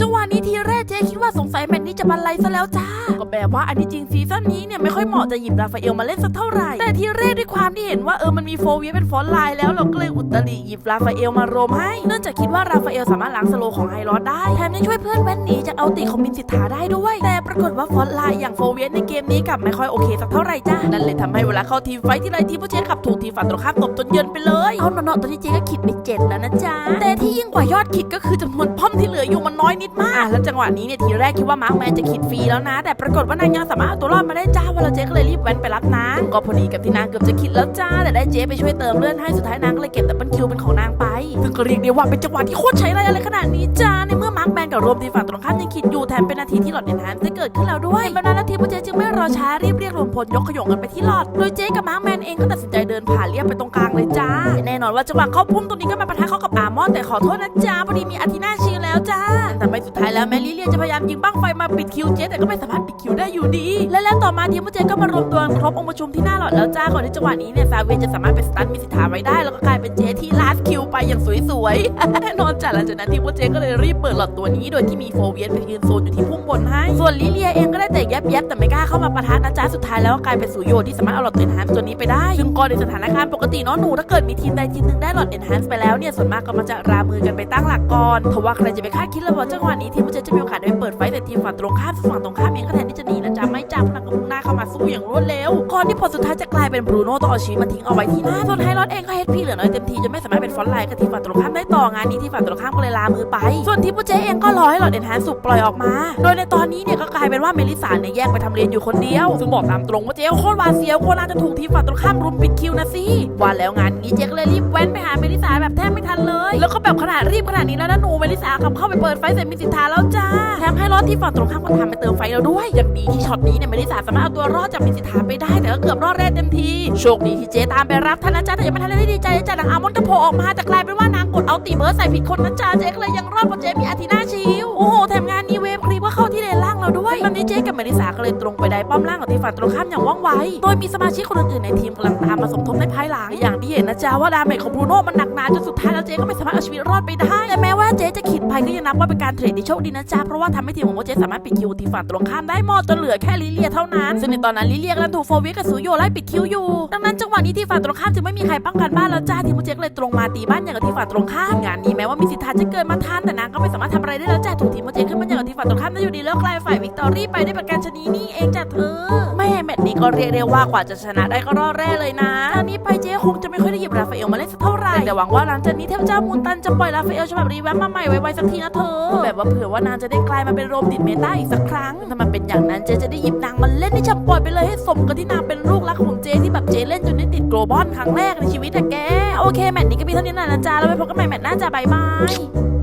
จังหวะนี้ทีแร เจ๊คิดว่าสงสัยแมตช์นี้จะบรรลัยซะแล้วจ้า ก็แบบว่าอันที่จริงซีซั่นนี้เนี่ยไม่ค่อยเหมาะจะหยิบราฟาเอลมาเล่นสักเท่าไหร่ แต่ทีแรกด้วยความที่เห็นว่าเออมันมีโฟเวียเป็นฟอนต์ไลน์แล้วเราก็เลยอุตริหยิบราฟาเอลมารวมให้ เนื่องจากคิดว่าราฟาเอลสามารถล้างสโลว์ของไฮรอดได้ แถมยังช่วยเพื่อนแว่นหนีจากเอาติของมินสิทธาได้ด้วย แต่ปรากฏว่าฟอนต์ไลน์อย่างโฟเวียในเกมนี้กลับไม่ค่อยโอเคสักเท่าไหร่จ้านั่นเลยทำให้เวลาเข้าทีมไฟท์ที่ไรทีมผู้เชขับถูกทีมฝั่งตรงข้ามตบจนเยินไปเลยเอาหนอๆตอนนี้เจ๊ก็ขิดไปเจ็ดแล้วนะจ๊ะแต่ที่ยิ่งกว่ายอดขิดก็คือจำนวนป้อมที่เหลืออยู่มันน้อยนิดมากอะแล้วจังหวะนี้เนี่ยทีแรกคิดว่ามาร์คแมนจะขิดฟรีแล้วนะ แต่ปรากฏว่านางยังสามารถเอาตัวรอดมาได้จ้าวันละเจ๊ก็เลยรีบแว้นไปรับนางก็พอดีกับที่นางเกือบจะขิดแล้วจ้า แต่ได้เจ๊ไปช่วยเติมเลือดให้สุดท้ายนางก็เลยเก็บดับเบิลคิวเป็นของนางไปซึ่งก็เรียกได้ว่าเป็นจังหวะที่โคตรใช้ไรอะไรขนาดนี้จ้าในเมื่อมาร์คแมนกับรวมทีฝั่งตรงข้ามยังขิดอยู่แถมเป็นนาทีที่หลอดเอ็นแฮนได้เกิดขึ้นแล้วด้วยเป็นนาทีผู้เจ๊จึงไม่รอช้ารีบเรียกรวมพลยกขยงกันไปที่หลอดโดยเจ๊กับมาร์คแมนเองก็ตัดสินใจเดินผ่านเรียบไปตรงกลางเลยจ้าแน่นอนว่าจังหวะเข้าพุ่มตรงนี้ก็มาปะทะเข้ากับอาร์มอนแต่ขอโทษนะจ้าพอดีมีอาทิน่าชิลแล้วจ้า สุดท้ายแล้วแมรี่เลียจะพยายามยิงบ้างไฟมาปิดคิวเจ๊แต่ก็ไม่สามารถปิดคิวได้อยู่ดี และแล้วต่อมาทีมผู้เจ๊ก็มารวมตัวครบองค์ประชุมที่หน้าหลอดแล้วจ้าก่อนที่จังหวะนี้เนี่ยซาเวียจะสามารถเป็นสตันมิสิทธาไว้ได้ แล้วก็กลายเป็นเจ๊ที่ลาสคิวไปอย่างสวยๆแน่นอนจ้ะหลังจากนั้นทีมผู้เจ๊ก็เลยรีบเปิดหลอดตัวนี้ โดยที่มีโฟเวียนไปยืนโซนอยู่ที่พุ่มบนให้ส่วนลิเลียเองก็ได้แต่แยบๆแต่ไม่กล้าเข้ามาปะทะนะจ๊ะสุดท้ายแล้วก็กลายเป็นสุโยที่สามารถเอาหลอดเอ็นฮานตัวนี้ไปได้ซึ่งก็ในสถานการณ์ปกติเนาะหนูถ้าเกิดมีทีมใดทีมหนึ่งได้หลอดเอ็นฮานไปแล้วเนี่ยส่วนมากก็มันจะรามือกันไปตั้งหลักก่อนเพราะว่าใครจะไปคาดคิดเลยว่าจังหวะนี้ทีมเจจะมีโอกาสได้เปิดไฟแต่ทีมฝั่งตรงข้ามฝั่งตรงข้ามเองก็แทนที่จะหนีนะจ๊ะไม่จับนักก็มุ่งหน้าเข้ามาสู้อย่างรวดเร็วก่อนที่ผลสุดท้ายจะกลายเป็นบรูโน่ต้องเอาชีวิตมาทิ้งเอาไว้ที่หน้าส่วนไฮรอดเองก็เฮดพีเหลือน้อยเต็มทีจนไม่สามารถเป็นฟอนไลน์กับทีมฝั่งตรงข้ามได้ต่องานนี้ทีมฝั่งตรงข้ามก็เลยลามือไป ส่วนทีมเจเองก็รอให้หลอดเอ็นฮานสุกปล่อยออกมา โดยในตอนนี้เนี่ยก็กลายเป็นว่าเมลิสาเนี่ยแยกไปทำเรียนอยู่คนเดียวซึ่งบอกตามตรงว่าเจ๊โคตรวาเสียวโคตรน่าจะถูกทีมฝั่งตรงข้ามรุมปิดคิวนะสิว่าแล้วงานนี้เจ๊ก็เลยรีบแว้นไปหาเมลิสาแบบแทบไม่ทันเลย แล้วก็แบบขนาดรีบขนาดนี้แล้วนะหนูเมลิสาขับเข้าไปเปิดไฟใส่มิสิทธาแล้วจ้าแถมให้รอดที่ฝั่งตรงข้ามก็ทำไปเติมไฟแล้วด้วยยังดีที่ช็อตนี้เนี่ยเมลิสาสามารถเอาตัวรอดจากมิสิทธาไปได้แต่ก็เกือบรอดแรกเต็มทีโชคดีที่เจตามไปรับท่านนะจ๊ะแต่ยังไม่ทันได้ดีใจเลยจ้ะนางอามอนก็โผล่ออกมาแต่กลายเป็นว่านางกดเอาตีเบิร์ดใส่ผิดคนนะจ๊ะเจ๊ก็เลยยังรอดเพราะเจ๊มีอาทินาชิว ดีเจ๊กับเมลิสาก็เลยตรงไปได้ป้อมล่างของทีมฝั่งตรงข้ามอย่างว่องไว โดยมีสมาชิกคนอื่นๆในทีมกำลังตามมาสมทบในภายหลัง อย่างที่เห็นนะจ๊ะว่าดาเมจของบรูโน่มันหนักหนาจนสุดท้ายแล้วเจ๊ก็ไม่สามารถเอาชีวิตรอดไปได้ แต่แม้ว่าเจ๊จะขิดไปก็ยังนับว่าเป็นการเทรดที่โชคดีนะจ๊ะ เพราะว่าทำให้ทีมของโมเจสามารถปิดคิวทีมฝั่งตรงข้ามได้หมดจนเหลือแค่ลิเลียเท่านั้น ซึ่งในตอนนั้นลิเลียกำลังถูกโฟเวียกับซูโยไล่ปิดคิวอยู่ ดังนั้นจังหวะนี้ที่ฝั่งตรงข้ามจึงไม่มีใครป้องกันบ้านแล้วจ้าทีมโมเจก็เลยตรงมาตีบ้านอย่างกับที่ฝั่งตรงข้ามงานนี้แม้ว่ามีสิทธาจะเกิดมาทันแต่นางก็ไม่สามารถทำอะไรได้แล้วจ้าถูกทีมโมเจขึ้นมาอย่างกับที่ฝั่งตรงข้ามได้อยู่ดีแล้วกลายเป็นฝ่ายวิกตอรี่ไปได้ประการชนีนี่เองจ้ะเธอ แม่แมตช์นี้ก็เรียกได้ว่ากว่าจะชนะได้ก็รอดแร่เลยนะจากนี้ไปเจ๊คงจะไม่ค่อยได้หยิบราฟาเอลมาเล่นสักเท่าไหร่แต่หวังว่าหลังจากนี้เทพเจ้ามูนตันจะปล่อยราฟาเอลฉบับรีแวมมาใหม่ไวๆสักทีนะเธอ แบบว่าเผื่อว่านางจะได้กลายมาเป็นโรมติดเมตาอีกสักครั้ง ถ้ามันเป็นอย่างนั้นเจจะได้หยิบนางมาเล่นให้ช่ำปล่อยไปเลยให้สมกับที่นางเป็นลูกรักของเจที่แบบเจเล่นจนได้ติดโกลบอลครั้งแรกในชีวิตอะแก โอเคแมตช์นี้ก็มีเท่านี้นะนะจ๊ะแล้วไปพบกันใหม่แมตช์หน้าจ้ะบายบาย